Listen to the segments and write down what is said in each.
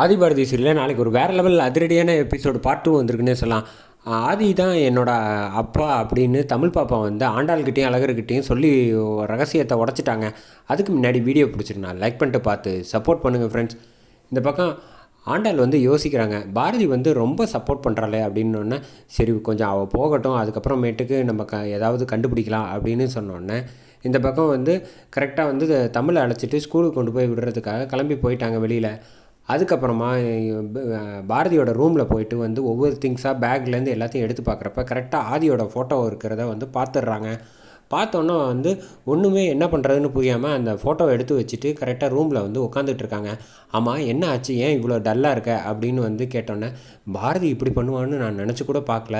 ஆதிபாரதி சீரியலில் நாளைக்கு ஒரு வேறு லெவல் அதிரடியான எபிசோடு பார்ட் டூ வந்திருக்குன்னே சொல்லலாம். ஆதி தான் என்னோடய அப்பா அப்படின்னு தமிழ் பாப்பா வந்து ஆண்டாள்கிட்டையும் அழகர்கிட்டையும் சொல்லி ரகசியத்தை உடச்சிட்டாங்க. அதுக்கு முன்னாடி வீடியோ பிடிச்சிருந்தா லைக் பண்ணிட்டு பார்த்து சப்போர்ட் பண்ணுங்கள் ஃப்ரெண்ட்ஸ் இந்த பக்கம் ஆண்டாள் வந்து யோசிக்கிறாங்க. பாரதி வந்து ரொம்ப சப்போர்ட் பண்ணுறாளே அப்படின்னோடனே சரி கொஞ்சம் அவள் போகட்டும். அதுக்கப்புறமேட்டுக்கு நம்ம க ஏதாவது கண்டுபிடிக்கலாம் அப்படின்னு சொன்னோடனே இந்த பக்கம் வந்து கரெக்டாக வந்து தமிழை அழைச்சிட்டு ஸ்கூலுக்கு கொண்டு போய் விடுறதுக்காக கிளம்பி போயிட்டாங்க வெளியில். அதுக்கப்புறமா பாரதியோட ரூமில் போயிட்டு வந்து ஒவ்வொரு திங்ஸாக பேக்லேருந்து எல்லாத்தையும் எடுத்து பார்க்குறப்ப கரெக்டாக ஆதியோட ஃபோட்டோ இருக்கிறத வந்து பார்த்துடுறாங்க பார்த்தோன்னே வந்து ஒன்றுமே என்ன பண்ணுறதுன்னு புரியாமல் அந்த ஃபோட்டோவை எடுத்து வச்சுட்டு கரெக்டாக ரூமில் வந்து உட்காந்துட்டு இருக்காங்க. ஆமாம் என்ன ஆச்சு? ஏன் இவ்வளோ டல்லாக இருக்க? அப்படின்னு வந்து கேட்டோன்னே பாரதி இப்படி பண்ணுவான்னு நான் நினச்சி கூட பார்க்கல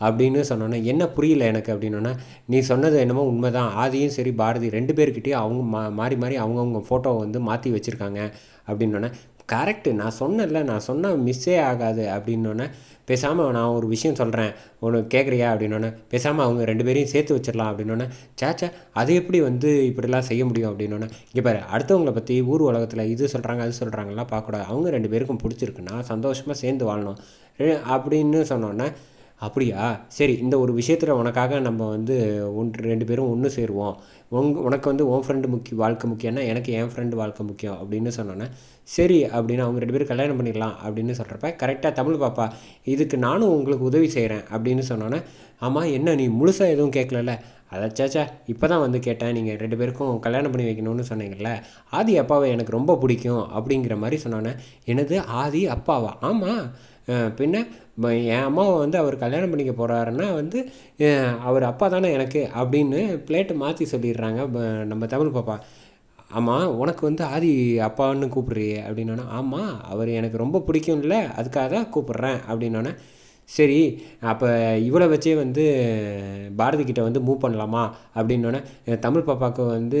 அப்படின்னு சொன்னோன்னே என்ன புரியல எனக்கு அப்படின்னோன்னே நீ சொன்னது என்னமோ உண்மைதான். ஆதியும் சரி பாரதி ரெண்டு பேர்கிட்டயும் அவங்க மா மாறி மாறி அவங்கவுங்க ஃபோட்டோவை வந்து மாற்றி வச்சுருக்காங்க அப்படின்னோன்னே கரெக்டு நான் சொன்னேன்ல நான் சொன்னால் மிஸ்ஸே ஆகாது அப்படின்னோடனே பேசாமல் நான் ஒரு விஷயம் சொல்கிறேன் ஒன்று கேட்குறியா அப்படின்னோடனே பேசாமல் அவங்க ரெண்டு பேரையும் சேர்த்து வச்சிடலாம் அப்படின்னோடனே சேச்சா அது எப்படி வந்து இப்படிலாம் செய்ய முடியும் அப்படின்னோடனே இங்கே பாரு அடுத்தவங்கள பற்றி ஊர் உலகத்தில் இது சொல்கிறாங்க அது சொல்கிறாங்கலாம் பார்க்கக்கூடாது. அவங்க ரெண்டு பேருக்கும் பிடிச்சிருக்குன்னா சந்தோஷமாக சேர்ந்து வாழணும். அப்படின்னு சொன்னோன்னே அப்படியா? சரி இந்த ஒரு விஷயத்தில் உனக்காக நம்ம வந்து ஒன்று ரெண்டு பேரும் ஒன்று சேருவோம். உங் உனக்கு வந்து உன் ஃப்ரெண்டு முக்கிய வாழ்க்கை முக்கியம்னா எனக்கு என் ஃப்ரெண்டு வாழ்க்கை முக்கியம் அப்படின்னு சொன்னோன்னே சரி அப்படின்னு அவங்க ரெண்டு பேரும் கல்யாணம் பண்ணிடலாம் அப்படின்னு சொல்கிறப்ப கரெக்டாக தமிழ் பாப்பா இதுக்கு நானும் உங்களுக்கு உதவி செய்கிறேன் அப்படின்னு சொன்னோன்னே ஆமாம் என்ன நீ முழுசாக எதுவும் கேட்கலல்ல அதாச்சாச்சா இப்போ தான் வந்து கேட்டேன் நீங்கள் ரெண்டு பேருக்கும் கல்யாணம் பண்ணி வைக்கணும்னு சொன்னீங்கல்ல ஆதி அப்பாவை எனக்கு ரொம்ப பிடிக்கும் அப்படிங்கிற மாதிரி சொன்னோன்னே எனது ஆதி அப்பாவா? ஆமாம் பின்ன என் அம்மாவை வந்து அவர் கல்யாணம் பண்ணிக்க போகிறாருன்னா வந்து அவர் அப்பா தானே எனக்கு அப்படின்னு பிளேட்டை மாற்றி சொல்லிடுறாங்க நம்ம தமிழ் பாப்பா. ஆமாம் உனக்கு வந்து ஆதி அப்பான்னு கூப்பிட்றியே அப்படின்னோன்னே ஆமாம் அவர் எனக்கு ரொம்ப பிடிக்கும்ல அதுக்காக தான் கூப்பிட்றேன் அப்படின்னோன்னே சரி அப்போ இவளை வச்சே வந்து பாரதி கிட்ட வந்து மூவ் பண்ணலாமா? அப்படின்னோடனே தமிழ் பாப்பாவுக்கு வந்து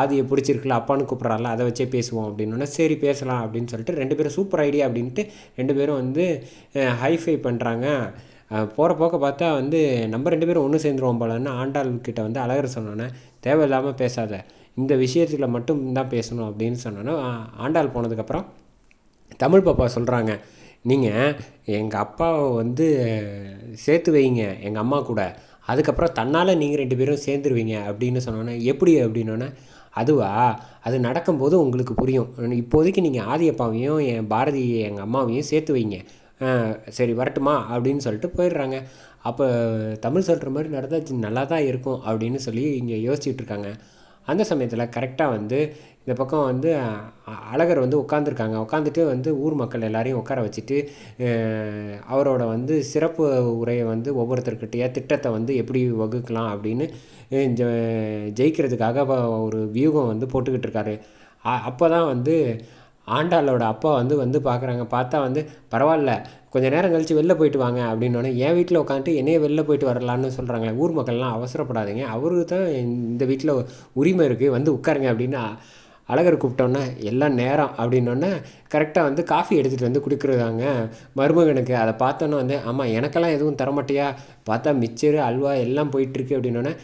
ஆதியை பிடிச்சிருக்குல்ல அப்பான்னு கூப்பிட்றால அதை வச்சே பேசுவோம். அப்படின்னோடனே சரி பேசலாம். அப்படின்னு சொல்லிட்டு ரெண்டு பேரும் சூப்பர் ஐடியா அப்படின்ட்டு ரெண்டு பேரும் வந்து ஹைஃபை பண்ணுறாங்க போகிற போக்க பார்த்தா வந்து நம்ம ரெண்டு பேரும் ஒன்று சேர்ந்துருவோம் போலன்னு ஆண்டாள் கிட்ட வந்து அழகர் சொன்னோன்னே தேவையில்லாமல் பேசாத. இந்த விஷயத்தில் மட்டும் தான் பேசணும். அப்படின்னு சொன்னோன்னே ஆண்டாள் போனதுக்கப்புறம் தமிழ் பாப்பா சொல்கிறாங்க நீங்கள் எங்கள் அப்பாவை வந்து சேர்த்து வைங்க எங்கள் அம்மா கூட. அதுக்கப்புறம் தன்னால் நீங்கள் ரெண்டு பேரும் சேர்ந்துருவீங்க அப்படின்னு சொன்னோன்னே எப்படி அப்படின்னோன்னே அதுவா? அது நடக்கும்போது உங்களுக்கு புரியும். இப்போதைக்கு நீங்கள் ஆதி அப்பாவையும் என் பாரதி எங்கள் அம்மாவையும் சேர்த்து வைங்க. சரி வரட்டுமா? அப்படின்னு சொல்லிட்டு போயிடுறாங்க. அப்போ தமிழ் சொல்கிற மாதிரி நடந்தால் நல்லா தான் இருக்கும் அப்படின்னு சொல்லி இங்கே யோசிச்சுட்ருக்காங்க அந்த சமயத்தில் கரெக்டாக வந்து இந்த பக்கம் வந்து அழகர் வந்து உட்காந்துருக்காங்க உட்காந்துட்டு வந்து ஊர் மக்கள் எல்லாரையும் உட்கார வச்சுட்டு அவரோட வந்து சிறப்பு உரையை வந்து ஒவ்வொருத்தர்கிட்டயே திட்டத்தை வந்து எப்படி வகுக்கலாம் அப்படின்னு ஜெ- ஜெயிக்கிறதுக்காக ஒரு வியூகம் வந்து போட்டுக்கிட்டு இருக்காரு. அப்போ தான் வந்து ஆண்டாளோட அப்பா வந்து வந்து பார்க்குறாங்க பார்த்தா வந்து பரவாயில்ல கொஞ்ச நேரம் கழித்து வெளில போயிட்டு வாங்க அப்படின்னோடனே என் வீட்டில் உட்காந்துட்டு என்னையே வெளில போயிட்டு வரலான்னு சொல்கிறாங்களே ஊர் மக்கள்லாம் அவசரப்படாதீங்க. அவருக்கு தான் இந்த வீட்டில் உரிமை இருக்குது வந்து உட்காருங்க அப்படின்னு அழகர் கூப்பிட்டோன்னே எல்லாம் நேரம் அப்படின்னோடனே கரெக்டாக வந்து காஃபி எடுத்துகிட்டு வந்து கொடுக்குறதாங்க. மருமகனுக்கு அதை பார்த்தோன்னே வந்து ஆமாம் எனக்கெல்லாம் எதுவும் தரமாட்டியா? பார்த்தா மிச்சரு அல்வா எல்லாம் போயிட்டுருக்கு அப்படின்னோடனே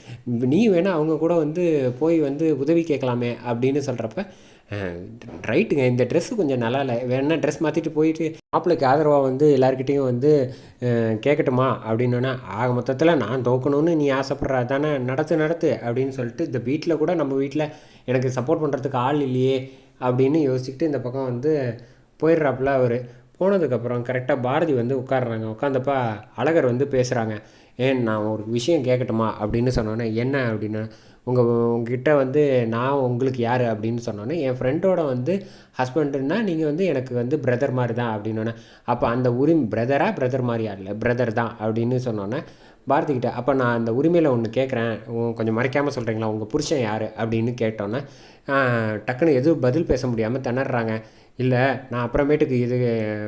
நீ வேணால் அவங்க கூட வந்து போய் வந்து உதவி கேட்கலாமே அப்படின்னு சொல்கிறப்ப ரைட்டுங்க இந்த ட்ரெஸ்ஸு கொஞ்சம் நல்லா இல்லை. வேணா ட்ரெஸ் மாற்றிட்டு போயிட்டு மாப்பிள்ளைக்கு ஆதரவாக வந்து எல்லாருக்கிட்டேயும் வந்து கேட்கட்டுமா அப்படின்னோன்னா ஆக மொத்தத்தில் நான் தோக்கணும்னு நீ ஆசைப்படுற தானே நடத்து நடத்து அப்படின்னு சொல்லிட்டு இந்த வீட்டில் கூட நம்ம வீட்டில் எனக்கு சப்போர்ட் பண்ணுறதுக்கு ஆள் இல்லையே அப்படின்னு யோசிச்சுக்கிட்டு இந்த பக்கம் வந்து போயிடுறாப்புல அவர். போனதுக்கப்புறம் கரெக்டாக பாரதி வந்து உட்காடுறாங்க உட்காந்தப்ப அழகர் வந்து பேசுகிறாங்க ஏன் நான் ஒரு விஷயம் கேட்கட்டுமா அப்படின்னு சொன்னோன்னே என்ன அப்படின்னா? உங்கள் உங்ககிட்ட வந்து நான் உங்களுக்கு யார்? அப்படின்னு சொன்னோன்னே என் ஃப்ரெண்டோட வந்து ஹஸ்பண்டுன்னா நீங்கள் வந்து எனக்கு வந்து பிரதர் மாதிரி தான் அப்படின்னோன்னே அப்போ அந்த உரிமை பிரதரா பிரதர் மாதிரியா இல்லை பிரதர் தான். அப்படின்னு சொன்னோன்னே பாரதிக்கிட்ட அப்போ நான் அந்த உரிமையில் ஒன்று கேட்குறேன் கொஞ்சம் மறைக்காமல் சொல்கிறீங்களா உங்கள் புருஷன் யார்? அப்படின்னு கேட்டோன்னே டக்குன்னு எதுவும் பதில் பேச முடியாமல் திணறாங்க. இல்லை நான் அப்புறமேட்டுக்கு இது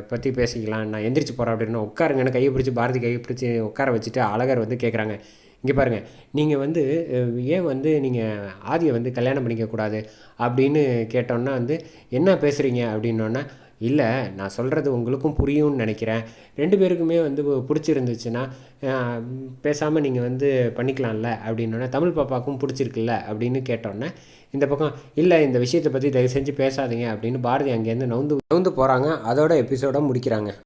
பற்றி பேசிக்கலாம். நான் எந்திரிச்சு போகிறேன் அப்படின்னு உட்காருங்கன்னு கையை பிடிச்சி பாரதி கையை பிடிச்சி உட்கார வச்சுட்டு அழகர் வந்து கேட்குறாங்க இங்கே பாருங்கள் நீங்கள் வந்து ஏன் வந்து நீங்கள் ஆதியை வந்து கல்யாணம் பண்ணிக்க கூடாது அப்படின்னு கேட்டோன்னா வந்து என்ன பேசுகிறீங்க அப்படின்னோன்னா இல்லை நான் சொல்கிறது உங்களுக்கும் புரியும்னு நினைக்கிறேன். ரெண்டு பேருக்குமே வந்து பிடிச்சிருந்துச்சுன்னா பேசாமல் நீங்கள் வந்து பண்ணிக்கலாம்ல அப்படின்னோடனே தமிழ் பாப்பாவுக்கும் பிடிச்சிருக்குல்ல அப்படின்னு கேட்டோன்னே இந்த பக்கம் இல்லை இந்த விஷயத்தை பற்றி தயவு செஞ்சு பேசாதீங்க அப்படின்னு பாரதி அங்கேருந்து நவுந்து நவுந்து போகிறாங்க அதோட எபிசோட முடிக்கிறாங்க.